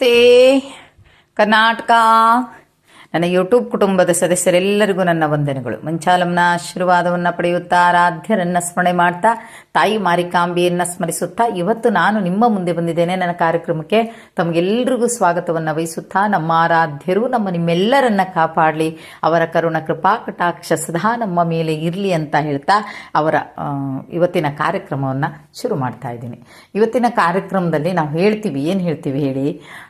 ನಮಸ್ತೆ ಕರ್ನಾಟಕ ನನ್ನ ಯೂಟ್ಯೂಬ್ ಕುಟುಂಬದ ಸದಸ್ಯರೆಲ್ಲರಿಗೂ ನನ್ನ ವಂದನೆಗಳು. ಮಂಚಾಲಂನ ಆಶೀರ್ವಾದವನ್ನು ಪಡೆಯುತ್ತಾ, ಆರಾಧ್ಯರನ್ನ ಸ್ಮರಣೆ ಮಾಡ್ತಾ, ತಾಯಿ ಮಾರಿಕಾಂಬಿಯನ್ನ ಸ್ಮರಿಸುತ್ತಾ, ಇವತ್ತು ನಾನು ನಿಮ್ಮ ಮುಂದೆ ಬಂದಿದ್ದೇನೆ ನನ್ನ ಕಾರ್ಯಕ್ರಮಕ್ಕೆ. ತಮಗೆಲ್ಲರಿಗೂ ಸ್ವಾಗತವನ್ನು ವಹಿಸುತ್ತಾ, ನಮ್ಮ ಆರಾಧ್ಯರು, ನಮ್ಮ ನಿಮ್ಮೆಲ್ಲರನ್ನ ಕಾಪಾಡಲಿ. ಅವರ ಕರುಣ, ಕೃಪಾ, ಕಟಾಕ್ಷ ಸದಾ ನಮ್ಮ ಮೇಲೆ ಇರಲಿ ಅಂತ ಹೇಳ್ತಾ, ಅವರ ಇವತ್ತಿನ ಕಾರ್ಯಕ್ರಮವನ್ನು ಶುರು ಮಾಡ್ತಾ ಇದ್ದೀನಿ. ಇವತ್ತಿನ ಕಾರ್ಯಕ್ರಮದಲ್ಲಿ ನಾವು ಹೇಳ್ತೀವಿ, ಏನು ಹೇಳ್ತೀವಿ ಹೇಳಿ?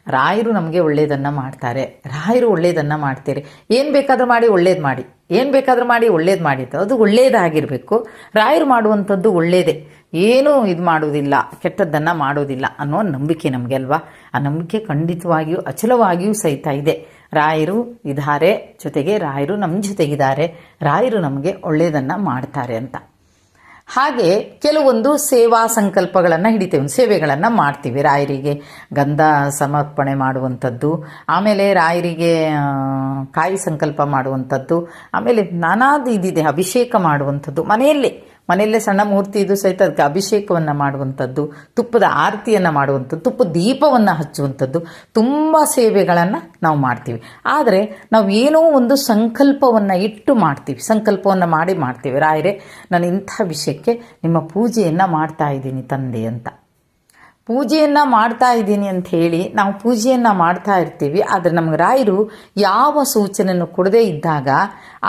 ರಾಯರು ನಮಗೆ ಒಳ್ಳೆಯದನ್ನು ಮಾಡ್ತಾರೆ. ರಾಯರು ಒಳ್ಳೆಯದನ್ನು ಮಾಡ್ತೀರಿ? ಏನು ಬೇಕಾದರೂ ಮಾಡಿ, ಒಳ್ಳೇದು ಮಾಡಿ. ಏನು ಬೇಕಾದರೂ ಮಾಡಿ, ಒಳ್ಳೇದು ಮಾಡಿದ್ದು ಅದು ಒಳ್ಳೇದಾಗಿರಬೇಕು. ರಾಯರು ಮಾಡುವಂಥದ್ದು ಒಳ್ಳೇದೇ. ಏನೂ ಇದು ಮಾಡುವುದಿಲ್ಲ, ಕೆಟ್ಟದ್ದನ್ನು ಮಾಡೋದಿಲ್ಲ ಅನ್ನೋ ನಂಬಿಕೆ ನಮಗೆ ಅಲ್ವಾ ಆ ನಂಬಿಕೆ ಖಂಡಿತವಾಗಿಯೂ ಅಚಲವಾಗಿಯೂ ಸಹಿತ ಇದೆ. ರಾಯರು ಇದ್ದಾರೆ, ಜೊತೆಗೆ ರಾಯರು ನಮ್ಮ ಜೊತೆಗಿದ್ದಾರೆ. ರಾಯರು ನಮಗೆ ಒಳ್ಳೆಯದನ್ನು ಮಾಡ್ತಾರೆ ಅಂತ. ಹಾಗೆ ಕೆಲವೊಂದು ಸೇವಾ ಸಂಕಲ್ಪಗಳನ್ನು ಹಿಡಿತೇವೆ, ಸೇವೆಗಳನ್ನು ಮಾಡ್ತೀವಿ ರಾಯರಿಗೆ. ಗಂಧ ಸಮರ್ಪಣೆ ಮಾಡುವಂಥದ್ದು, ಆಮೇಲೆ ರಾಯರಿಗೆ ಕಾಯಿ ಸಂಕಲ್ಪ ಮಾಡುವಂಥದ್ದು, ಆಮೇಲೆ ನಾನಾದು ಇದಿದೆ, ಅಭಿಷೇಕ ಮಾಡುವಂಥದ್ದು, ಮನೆಯಲ್ಲೇ ಮನೆಯಲ್ಲೇ ಸಣ್ಣ ಮೂರ್ತಿ ಇದು ಸಹಿತ ಅದಕ್ಕೆ ಅಭಿಷೇಕವನ್ನು ಮಾಡುವಂಥದ್ದು, ತುಪ್ಪದ ಆರತಿಯನ್ನು ಮಾಡುವಂಥದ್ದು, ತುಪ್ಪ ದೀಪವನ್ನು ಹಚ್ಚುವಂಥದ್ದು ತುಂಬ ಸೇವೆಗಳನ್ನು ನಾವು ಮಾಡ್ತೀವಿ. ಆದರೆ ನಾವು ಏನೋ ಒಂದು ಸಂಕಲ್ಪವನ್ನು ಇಟ್ಟು ಮಾಡ್ತೀವಿ. ಸಂಕಲ್ಪವನ್ನು ಮಾಡಿ ಮಾಡ್ತೀವಿ. ರಾಯರೇ, ನಾನು ಇಂಥ ವಿಷಯಕ್ಕೆ ನಿಮ್ಮ ಪೂಜೆಯನ್ನು ಮಾಡ್ತಾ ಇದ್ದೀನಿ ತಂದೆ ಅಂತ. ಪೂಜೆಯನ್ನು ಮಾಡ್ತಾ ಇದ್ದೀನಿ ಅಂತ ಹೇಳಿ ನಾವು ಪೂಜೆಯನ್ನು ಮಾಡ್ತಾ ಇರ್ತೀವಿ. ಆದರೆ ನಮಗೆ ರಾಯರು ಯಾವ ಸೂಚನೆಯನ್ನು ಕೊಡದೇ ಇದ್ದಾಗ,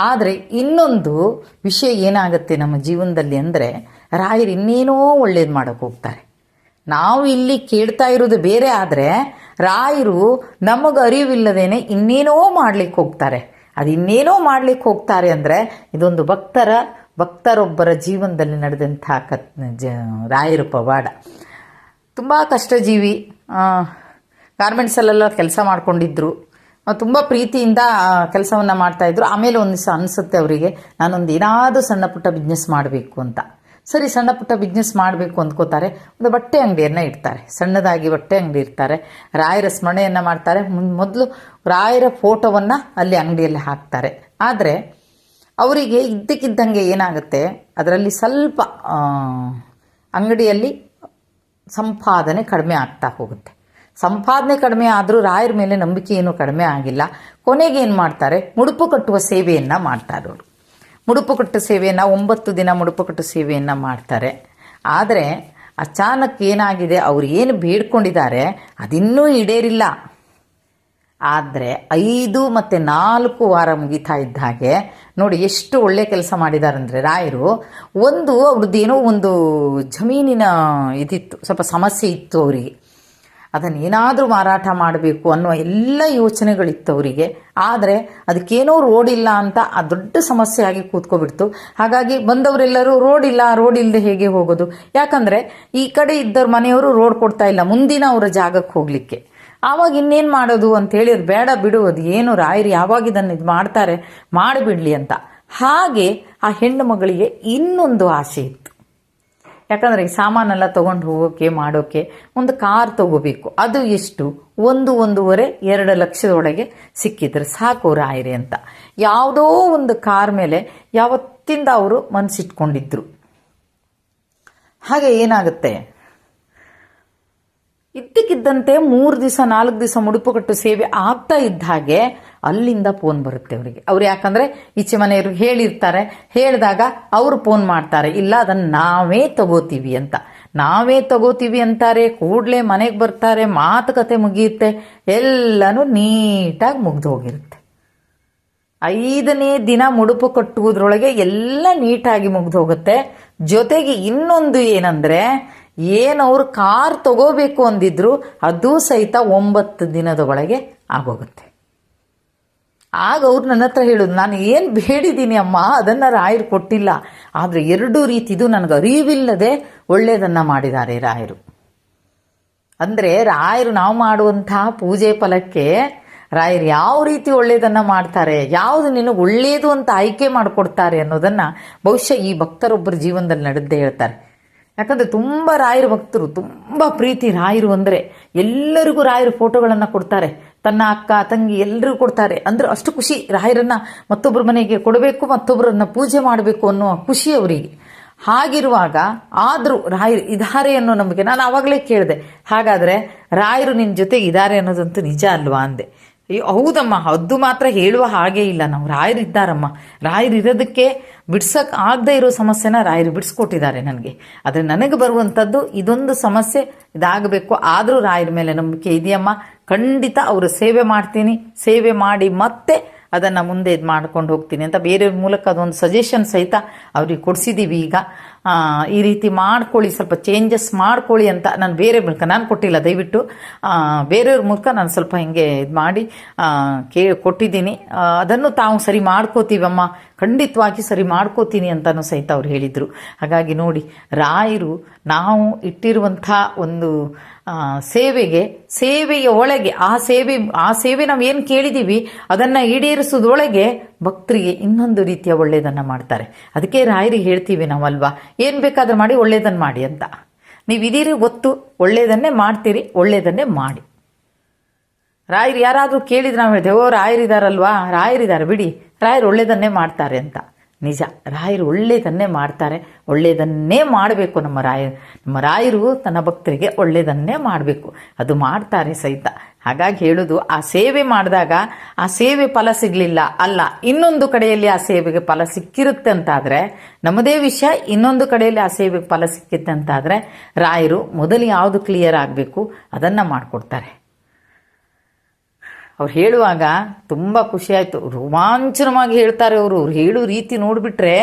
ಆದರೆ ಇನ್ನೊಂದು ವಿಷಯ ಏನಾಗುತ್ತೆ ನಮ್ಮ ಜೀವನದಲ್ಲಿ ಅಂದರೆ ರಾಯರು ಇನ್ನೇನೋ ಒಳ್ಳೇದು ಮಾಡೋಕ್ಕೆ ಹೋಗ್ತಾರೆ. ನಾವು ಇಲ್ಲಿ ಕೇಳ್ತಾ ಇರೋದು ಬೇರೆ, ಆದರೆ ರಾಯರು ನಮಗೆ ಅರಿವಿಲ್ಲದೇನೆ ಇನ್ನೇನೋ ಮಾಡ್ಲಿಕ್ಕೆ ಹೋಗ್ತಾರೆ. ಅದು ಇನ್ನೇನೋ ಮಾಡ್ಲಿಕ್ಕೆ ಹೋಗ್ತಾರೆ ಅಂದರೆ ಇದೊಂದು ಭಕ್ತರ, ಭಕ್ತರೊಬ್ಬರ ಜೀವನದಲ್ಲಿ ನಡೆದಂಥ ಕತ್ ಜ, ರಾಯರ ಪವಾಡ. ತುಂಬ ಕಷ್ಟಜೀವಿ ಗಾರ್ಮೆಂಟ್ಸಲ್ಲೆಲ್ಲ ಕೆಲಸ ಮಾಡ್ಕೊಂಡಿದ್ರು. ತುಂಬ ಪ್ರೀತಿಯಿಂದ ಕೆಲಸವನ್ನು ಮಾಡ್ತಾಯಿದ್ರು ಆಮೇಲೆ ಒಂದು ದಿವಸ ಅನಿಸುತ್ತೆ ಅವರಿಗೆ, ನಾನೊಂದು ಏನಾದರೂ ಸಣ್ಣ ಪುಟ್ಟ ಬಿಸ್ನೆಸ್ ಮಾಡಬೇಕು ಅಂತ. ಸರಿ, ಸಣ್ಣ ಪುಟ್ಟ ಬಿಸ್ನೆಸ್ ಮಾಡಬೇಕು ಅಂದ್ಕೋತಾರೆ. ಒಂದು ಬಟ್ಟೆ ಅಂಗಡಿಯನ್ನು ಇಡ್ತಾರೆ. ಸಣ್ಣದಾಗಿ ಬಟ್ಟೆ ಅಂಗಡಿ ಇರ್ತಾರೆ ರಾಯರ ಸ್ಮರಣೆಯನ್ನು ಮಾಡ್ತಾರೆ. ಮೊದಲು ರಾಯರ ಫೋಟೋವನ್ನು ಅಲ್ಲಿ ಅಂಗಡಿಯಲ್ಲಿ ಹಾಕ್ತಾರೆ. ಆದರೆ, ಅವರಿಗೆ ಇದ್ದಕ್ಕಿದ್ದಂಗೆ ಏನಾಗುತ್ತೆ? ಅದರಲ್ಲಿ ಸ್ವಲ್ಪ ಅಂಗಡಿಯಲ್ಲಿ ಸಂಪಾದನೆ ಕಡಿಮೆ ಆಗ್ತಾ ಹೋಗುತ್ತೆ. ಸಂಪಾದನೆ ಕಡಿಮೆ ಆದರೂ ರಾಯರ ಮೇಲೆ ನಂಬಿಕೆ ಏನೂ ಕಡಿಮೆ ಆಗಿಲ್ಲ. ಕೊನೆಗೆ ಏನು ಮಾಡ್ತಾರೆ? ಮುಡುಪು ಕಟ್ಟುವ ಸೇವೆಯನ್ನು ಮಾಡ್ತಾರೆ ಅವರು. ಮುಡುಪು ಕಟ್ಟು ಸೇವೆಯನ್ನು ಒಂಬತ್ತು ದಿನ ಮುಡುಪು ಕಟ್ಟು ಸೇವೆಯನ್ನು ಮಾಡ್ತಾರೆ. ಆದರೆ ಅಚಾನಕ್ ಏನಾಗಿದೆ? ಅವ್ರು ಏನು ಬೇಡ್ಕೊಂಡಿದ್ದಾರೆ? ಅದಿನ್ನೂ ಈಡೇರಿಲ್ಲ. ಆದರೆ ಐದು ಮತ್ತು ನಾಲ್ಕು ವಾರ ಮುಗಿತಾ ಇದ್ದ ಹಾಗೆ ನೋಡಿ ಎಷ್ಟು ಒಳ್ಳೆ ಕೆಲಸ ಮಾಡಿದ್ದಾರೆ ಅಂದರೆ ರಾಯರು, ಒಂದು ಅವ್ರದ್ದೇನೋ ಒಂದು ಜಮೀನಿನ ಇದಿತ್ತು, ಸ್ವಲ್ಪ ಸಮಸ್ಯೆ ಇತ್ತು ಅವರಿಗೆ. ಅದನ್ನು ಏನಾದರೂ ಮಾರಾಟ ಮಾಡಬೇಕು ಅನ್ನೋ ಎಲ್ಲ ಯೋಚನೆಗಳಿತ್ತು ಅವರಿಗೆ. ಆದರೆ ಅದಕ್ಕೇನೋ ರೋಡ್ ಇಲ್ಲ ಅಂತ ಆ ದೊಡ್ಡ ಸಮಸ್ಯೆ ಆಗಿ ಕೂತ್ಕೊಬಿಡ್ತು. ಹಾಗಾಗಿ ಬಂದವರೆಲ್ಲರೂ ರೋಡ್ ಇಲ್ಲ ರೋಡ್ ಇಲ್ಲದೆ ಹೇಗೆ ಹೋಗೋದು? ಯಾಕಂದರೆ ಈ ಕಡೆ ಇದ್ದವ್ರ ಮನೆಯವರು ರೋಡ್ ಕೊಡ್ತಾ ಇಲ್ಲ, ಮುಂದಿನ ಅವರ ಜಾಗಕ್ಕೆ ಹೋಗಲಿಕ್ಕೆ. ಆವಾಗ ಇನ್ನೇನು ಮಾಡೋದು ಅಂತ ಹೇಳಿರ್ ಬೇಡ ಬಿಡು, ಅದು ಏನು ರಾಯರು ಯಾವಾಗ ಇದನ್ನು ಇದು ಮಾಡ್ತಾರೆ ಮಾಡಿಬಿಡ್ಲಿ ಅಂತ. ಹಾಗೆ ಆ ಹೆಣ್ಣು ಮಗಳಿಗೆ ಇನ್ನೊಂದು ಆಸೆ ಇತ್ತು. ಯಾಕಂದರೆ ಈ ಸಾಮಾನೆಲ್ಲ ತೊಗೊಂಡು ಹೋಗೋಕೆ, ಮಾಡೋಕೆ ಒಂದು ಕಾರ್ ತಗೋಬೇಕು. ಅದು ಎಷ್ಟು? ಒಂದು, ಒಂದೂವರೆ, ಎರಡು ಲಕ್ಷದೊಳಗೆ ಸಿಕ್ಕಿದ್ರೆ ಸಾಕು ರಾಯರಿ ಅಂತ. ಯಾವುದೋ ಒಂದು ಕಾರ್ ಮೇಲೆ ಯಾವತ್ತಿಂದ ಅವರು ಮನಸ್ಸಿಟ್ಕೊಂಡಿದ್ರು ಹಾಗೆ ಏನಾಗುತ್ತೆ? ಇದ್ದಕ್ಕಿದ್ದಂತೆ ಮೂರು ದಿವಸ, ನಾಲ್ಕು ದಿವಸ ಮುಡುಪು ಕಟ್ಟು ಸೇವೆ ಆಗ್ತಾ ಇದ್ದ ಹಾಗೆ ಅಲ್ಲಿಂದ ಫೋನ್ ಬರುತ್ತೆ ಅವರಿಗೆ. ಅವ್ರು ಯಾಕಂದ್ರೆ ಈಚೆ ಮನೆಯವರು ಹೇಳಿರ್ತಾರೆ, ಹೇಳಿದಾಗ ಅವರು ಫೋನ್ ಮಾಡ್ತಾರೆ. ಇಲ್ಲ, ಅದನ್ನು ನಾವೇ ತಗೋತೀವಿ ಅಂತ. ನಾವೇ ತಗೋತೀವಿ ಅಂತಾರೆ, ಕೂಡಲೇ ಮನೆಗೆ ಬರ್ತಾರೆ, ಮಾತುಕತೆ ಮುಗಿಯುತ್ತೆ, ಎಲ್ಲನೂ ನೀಟಾಗಿ ಮುಗ್ದು ಹೋಗಿರುತ್ತೆ. ಐದನೇ ದಿನ ಮುಡುಪು ಕಟ್ಟುವುದ್ರೊಳಗೆ ಎಲ್ಲ ನೀಟಾಗಿ ಮುಗ್ದು ಹೋಗುತ್ತೆ. ಜೊತೆಗೆ ಇನ್ನೊಂದು ಏನಂದ್ರೆ ಏನು ಅವರು ಕಾರ್ ತಗೋಬೇಕು ಅಂದಿದ್ರು ಅದು ಸಹಿತ ಒಂಬತ್ತು ದಿನದ ಒಳಗೆ ಆಗೋಗುತ್ತೆ. ಆಗ ಅವ್ರು ನನ್ನ ಹತ್ರ ಹೇಳೋದು, ನಾನು ಏನು ಬೇಡಿದ್ದೀನಿ ಅಮ್ಮ, ಅದನ್ನು ರಾಯರು ಕೊಟ್ಟಿಲ್ಲ. ಆದರೆ ಎರಡೂ ರೀತಿದು ನನಗೆ ಅರಿವಿಲ್ಲದೆ ಒಳ್ಳೆಯದನ್ನು ಮಾಡಿದ್ದಾರೆ ರಾಯರು. ಅಂದರೆ ರಾಯರು ನಾವು ಮಾಡುವಂತಹ ಪೂಜೆ ಫಲಕ್ಕೆ ರಾಯರು ಯಾವ ರೀತಿ ಒಳ್ಳೆಯದನ್ನು ಮಾಡ್ತಾರೆ, ಯಾವುದು ನಿನಗೆ ಒಳ್ಳೆಯದು ಅಂತ ಆಯ್ಕೆ ಮಾಡಿಕೊಡ್ತಾರೆ ಅನ್ನೋದನ್ನು ಬಹುಶಃ ಈ ಭಕ್ತರೊಬ್ಬರ ಜೀವನದಲ್ಲಿ ನಡೆದೇ ಹೇಳ್ತಾರೆ. ಯಾಕಂದರೆ ತುಂಬ ರಾಯರ ಭಕ್ತರು, ತುಂಬ ಪ್ರೀತಿ ರಾಯರು ಅಂದರೆ ಎಲ್ಲರಿಗೂ ರಾಯರ ಫೋಟೋಗಳನ್ನು ಕೊಡ್ತಾರೆ. ತನ್ನ ಅಕ್ಕ, ತಂಗಿ ಎಲ್ಲರಿಗೂ ಕೊಡ್ತಾರೆ. ಅಂದ್ರೆ ಅಷ್ಟು ಖುಷಿ ರಾಯರನ್ನ ಮತ್ತೊಬ್ಬರ ಮನೆಗೆ ಕೊಡಬೇಕು ಮತ್ತೊಬ್ಬರನ್ನ ಪೂಜೆ ಮಾಡಬೇಕು ಅನ್ನೋ ಖುಷಿ ಅವರಿಗೆ. ಹಾಗಿರುವಾಗ ಆದರೂ ರಾಯರು ಇದಾರೆ ಅನ್ನೋ ನಮಗೆ ನಾನು ಆವಾಗಲೇ ಕೇಳಿದೆ. ಹಾಗಾದರೆ ರಾಯರು ನಿನ್ನ ಜೊತೆಗೆ ಇದ್ದಾರೆ ಅನ್ನೋದಂತೂ ನಿಜ ಅಲ್ವಾ ಅಂದೆ. ಹೌದಮ್ಮ, ಅದು ಮಾತ್ರ ಹೇಳುವ ಹಾಗೆ ಇಲ್ಲ. ನಾವು ರಾಯರಿದ್ದಾರಮ್ಮ ಇದ್ದಾರಮ್ಮ. ರಾಯರು ಇರೋದಕ್ಕೆ ಬಿಡ್ಸಕ್ ಆಗದೆ ಇರೋ ಸಮಸ್ಯೆನ ರಾಯರು ಬಿಡಿಸ್ಕೊಟ್ಟಿದ್ದಾರೆ ನನಗೆ. ಆದರೆ ನನಗೆ ಬರುವಂಥದ್ದು ಇದೊಂದು ಸಮಸ್ಯೆ ಇದಾಗಬೇಕು. ಆದರೂ ರಾಯರ ಮೇಲೆ ನಂಬಿಕೆ ಇದೆಯಮ್ಮ. ಖಂಡಿತ ಅವರು ಸೇವೆ ಮಾಡ್ತೀನಿ. ಸೇವೆ ಮಾಡಿ ಮತ್ತೆ ಅದನ್ನು ಮುಂದೆ ಇದು ಮಾಡ್ಕೊಂಡು ಹೋಗ್ತೀನಿ ಅಂತ ಬೇರೆಯವ್ರ ಮೂಲಕ ಅದೊಂದು ಸಜೆಷನ್ ಸಹಿತ ಅವ್ರಿಗೆ ಕೊಡಿಸಿದ್ದೀವಿ ಈಗ. ಈ ರೀತಿ ಮಾಡ್ಕೊಳ್ಳಿ, ಸ್ವಲ್ಪ ಚೇಂಜಸ್ ಮಾಡ್ಕೊಳ್ಳಿ ಅಂತ ನಾನು ಬೇರೆ ಮೂಲಕ ನಾನು ಕೊಟ್ಟಿಲ್ಲ, ದಯವಿಟ್ಟು. ಬೇರೆಯವ್ರ ಮೂಲಕ ನಾನು ಸ್ವಲ್ಪ ಹಿಂಗೆ ಇದು ಮಾಡಿ ಕೇ, ಕೊಟ್ಟಿದ್ದೀನಿ. ಅದನ್ನು ತಾವು ಸರಿ ಮಾಡ್ಕೋತೀವಮ್ಮ. ಖಂಡಿತವಾಗಿ ಸರಿ ಮಾಡ್ಕೋತೀನಿ ಅಂತಲೂ ಸಹಿತ ಅವ್ರು ಹೇಳಿದರು. ಹಾಗಾಗಿ ನೋಡಿ, ರಾಯರು ನಾವು ಇಟ್ಟಿರುವಂಥ ಒಂದು ಸೇವೆಗೆ, ಸೇವೆಯ ಒಳಗೆ, ಆ ಸೇವೆ ಆ ಸೇವೆ ನಾವು ಏನು ಕೇಳಿದ್ದೀವಿ ಅದನ್ನು ಈಡೇರಿಸೋದೊಳಗೆ ಭಕ್ತರಿಗೆ ಇನ್ನೊಂದು ರೀತಿಯ ಒಳ್ಳೆಯದನ್ನು ಮಾಡ್ತಾರೆ. ಅದಕ್ಕೆ ರಾಯರಿಗೆ ಹೇಳ್ತೀವಿ ನಾವಲ್ವಾ, ಏನು ಬೇಕಾದ್ರೂ ಮಾಡಿ, ಒಳ್ಳೆಯದನ್ನು ಮಾಡಿ ಅಂತ. ನೀವು ಇದೀರಿ ಗೊತ್ತು ಒಳ್ಳೆಯದನ್ನೇ ಮಾಡ್ತೀರಿ, ಒಳ್ಳೆಯದನ್ನೇ ಮಾಡಿ. ರಾಯರು ಯಾರಾದರೂ ಕೇಳಿದ್ರೆ ನಾವು ಹೇಳ್ತೇವೆ, ಓ, ರಾಯರಿದಾರಲ್ವಾ ರಾಯರಿದ್ದಾರೆ ಬಿಡಿ, ರಾಯರು ಒಳ್ಳೆಯದನ್ನೇ ಮಾಡ್ತಾರೆ ಅಂತ. ನಿಜ. ರಾಯರು ಒಳ್ಳೇದನ್ನೇ ಮಾಡ್ತಾರೆ. ಒಳ್ಳೇದನ್ನೇ ಮಾಡಬೇಕು ನಮ್ಮ ರಾಯ ನಮ್ಮ ರಾಯರು ತನ್ನ ಭಕ್ತರಿಗೆ ಒಳ್ಳೇದನ್ನೇ ಮಾಡಬೇಕು. ಅದು ಮಾಡ್ತಾರೆ ಸಹಿತ. ಹಾಗಾಗಿ ಹೇಳೋದು, ಆ ಸೇವೆ ಮಾಡಿದಾಗ ಆ ಸೇವೆ ಫಲ ಸಿಗಲಿಲ್ಲ. ಅಲ್ಲ, ಇನ್ನೊಂದು ಕಡೆಯಲ್ಲಿ ಆ ಸೇವೆಗೆ ಫಲ ಸಿಕ್ಕಿರುತ್ತೆ ಅಂತಾದರೆ, ನಮ್ಮದೇ ವಿಷಯ ಇನ್ನೊಂದು ಕಡೆಯಲ್ಲಿ ಆ ಸೇವೆಗೆ ಫಲ ಸಿಕ್ಕಿತ್ತೆ ಅಂತಾದರೆ, ರಾಯರು ಮೊದಲು ಯಾವುದು ಕ್ಲಿಯರ್ ಆಗಬೇಕು, ಅದನ್ನು ಮಾಡಿಕೊಡ್ತಾರೆ. ಅವ್ರು ಹೇಳುವಾಗ ತುಂಬ ಖುಷಿ ಆಯಿತು. ರೋಮಾಂಚನವಾಗಿ ಹೇಳ್ತಾರೆ ಅವರು. ಅವ್ರು ಹೇಳೋ ರೀತಿ ನೋಡಿಬಿಟ್ರೆ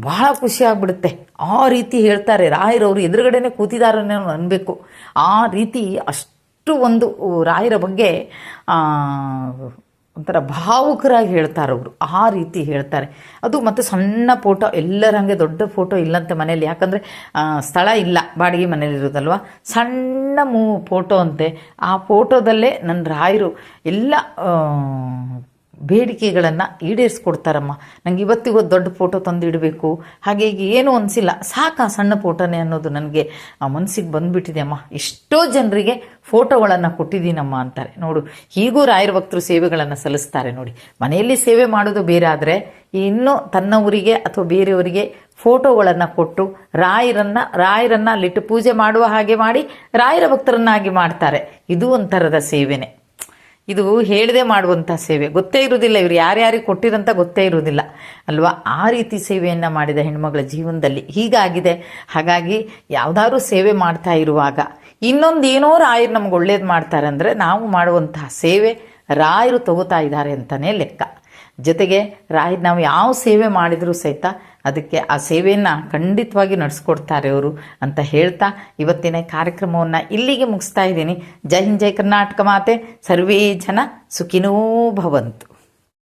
ಬಹಳ ಖುಷಿ ಆಗ್ಬಿಡುತ್ತೆ. ಆ ರೀತಿ ಹೇಳ್ತಾರೆ. ರಾಯರು ಅವರು ಎದುರುಗಡೆನೆ ಕೂತಿದಾರನ್ನೇ ಅನ್ನಬೇಕು ಆ ರೀತಿ ಅಷ್ಟು ಒಂದು ರಾಯರ ಬಗ್ಗೆ ಒಂಥರ ಭಾವುಕರಾಗಿ ಹೇಳ್ತಾರೆ ಅವರು. ಆ ರೀತಿ ಹೇಳ್ತಾರೆ. ಅದು ಮತ್ತು ಸಣ್ಣ ಫೋಟೋ, ಎಲ್ಲರ ಹಂಗೆ ದೊಡ್ಡ ಫೋಟೋ ಇಲ್ಲಂತೆ ಮನೇಲಿ ಯಾಕಂದರೆ ಸ್ಥಳ ಇಲ್ಲ, ಬಾಡಿಗೆ ಮನೇಲಿರೋದಲ್ವ ಸಣ್ಣ ಮೂ, ಫೋಟೋ ಅಂತೆ. ಆ ಫೋಟೋದಲ್ಲೇ ನನ್ನ ರಾಯರು ಎಲ್ಲ ಬೇಡಿಕೆಗಳನ್ನು ಈಡೇರಿಸ್ಕೊಡ್ತಾರಮ್ಮ. ನನಗೆ ಇವತ್ತಿಗೂ ದೊಡ್ಡ ಫೋಟೋ ತಂದು ಇಡಬೇಕು ಹಾಗೆ ಈಗ ಏನೂ ಅನಿಸಿಲ್ಲ. ಸಾಕು ಸಣ್ಣ ಫೋಟೋನೇ ಅನ್ನೋದು ನನಗೆ ಆ ಮನಸ್ಸಿಗೆ ಬಂದುಬಿಟ್ಟಿದೆ ಅಮ್ಮ ಎಷ್ಟೋ ಜನರಿಗೆ ಫೋಟೋಗಳನ್ನು ಕೊಟ್ಟಿದ್ದೀನಮ್ಮ ಅಂತಾರೆ. ನೋಡು, ಹೀಗೂ ರಾಯರ ಭಕ್ತರು ಸೇವೆಗಳನ್ನು ಸಲ್ಲಿಸ್ತಾರೆ ನೋಡಿ. ಮನೆಯಲ್ಲಿ ಸೇವೆ ಮಾಡೋದು ಬೇರೆ ಆದರೆ ಇನ್ನೂ ತನ್ನ ಊರಿಗೆ ಅಥವಾ ಬೇರೆಯವರಿಗೆ ಫೋಟೋಗಳನ್ನು ಕೊಟ್ಟು ರಾಯರನ್ನ ರಾಯರನ್ನ ಅಲ್ಲಿಟ್ಟು ಪೂಜೆ ಮಾಡುವ ಹಾಗೆ ಮಾಡಿ ರಾಯರ ಭಕ್ತರನ್ನಾಗಿ ಮಾಡ್ತಾರೆ. ಇದು ಒಂಥರದ ಸೇವೆನೇ. ಇದು ಹೇಳದೆ ಮಾಡುವಂಥ ಸೇವೆ. ಗೊತ್ತೇ ಇರುವುದಿಲ್ಲ, ಇವರು ಯಾರ್ಯಾರಿಗೆ ಕೊಟ್ಟಿರಂತ ಗೊತ್ತೇ ಇರುವುದಿಲ್ಲ. ಅಲ್ವಾ? ಆ ರೀತಿ ಸೇವೆಯನ್ನು ಮಾಡಿದ ಹೆಣ್ಮಗಳ ಜೀವನದಲ್ಲಿ ಹೀಗಾಗಿದೆ. ಹಾಗಾಗಿ ಯಾವುದಾದ್ರೂ ಸೇವೆ ಮಾಡ್ತಾ ಇರುವಾಗ ಇನ್ನೊಂದು ಏನೋ ರಾಯರು ನಮ್ಗೆ ಒಳ್ಳೇದು ಮಾಡ್ತಾರೆ ಅಂದರೆ ನಾವು ಮಾಡುವಂತಹ ಸೇವೆ ರಾಯರು ತಗೋತಾ ಇದ್ದಾರೆ ಅಂತಲೇ ಲೆಕ್ಕ. ಜೊತೆಗೆ ರಾಯರು ನಾವು ಯಾವ ಸೇವೆ ಮಾಡಿದರೂ ಸಹಿತ ಅದಕ್ಕೆ ಆ ಸೇವೆಯನ್ನು ಖಂಡಿತವಾಗಿ ನಡೆಸ್ಕೊಡ್ತಾರೆ ಅವರು ಅಂತ ಹೇಳ್ತಾ ಇವತ್ತಿನ ಕಾರ್ಯಕ್ರಮವನ್ನು ಇಲ್ಲಿಗೆ ಮುಗಿಸ್ತಾ ಇದ್ದೀನಿ. ಜೈ ಹಿಂದ್, ಜೈ ಕರ್ನಾಟಕ ಮಾತೆ. ಸರ್ವೇ ಜನ ಸುಖಿನೋ ಭವಂತು.